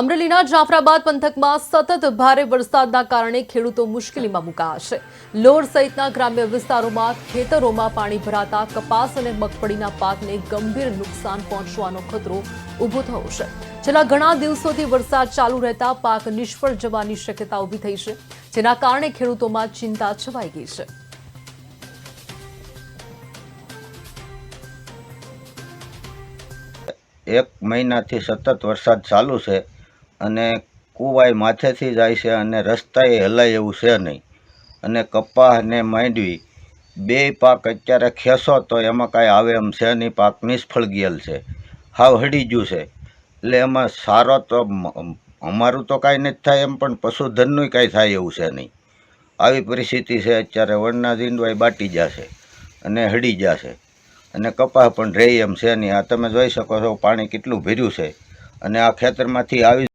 અમરેલીના જાફરાબાદ પંથકમાં સતત ભારે વરસાદના કારણે ખેડૂતો મુશ્કેલીમાં મુકાયા છે. લોર સહિતના ગ્રામ્ય વિસ્તારોમાં ખેતરોમાં પાણી ભરાતા કપાસ અને મગફળીના પાકને ગંભીર નુકસાન પહોંચવાનો ખતરો ઊભો થયો છે. છેલ્લા ઘણા દિવસોથી વરસાદ ચાલુ રહેતા પાક નિષ્ફળ જવાની શક્યતા ઊભી થઈ છે, જેના કારણે ખેડૂતોમાં ચિંતા છવાઈ ગઈ છે. એક મહિનાથી સતત વરસાદ ચાલુ છે. અને કુવાય માથેથી જાય છે અને રસ્તાએ હલાય એવું છે નહીં. અને કપાસ ને માંડવી. બે પાક અત્યારે ખેંચો તો એમાં કાંઈ આવે એમ છે નહીં, પાક નિષ્ફળ ગયેલ છે. હાવ હડી ગયું છે. એટલે એમાં સારો તો અમારું તો કાંઈ નથી થાય એમ, પણ પશુધનનું કાંઈ થાય એવું છે નહીં. આવી પરિસ્થિતિ છે અત્યારે વણના જીંડવાય બાટી જશે અને હડી જશે અને કપાસ પણ રહે એમ છે નહીં. આ તમે જોઈ શકો છો પાણી કેટલું ભર્યું છે. અને આ ખેતરમાંથી આવી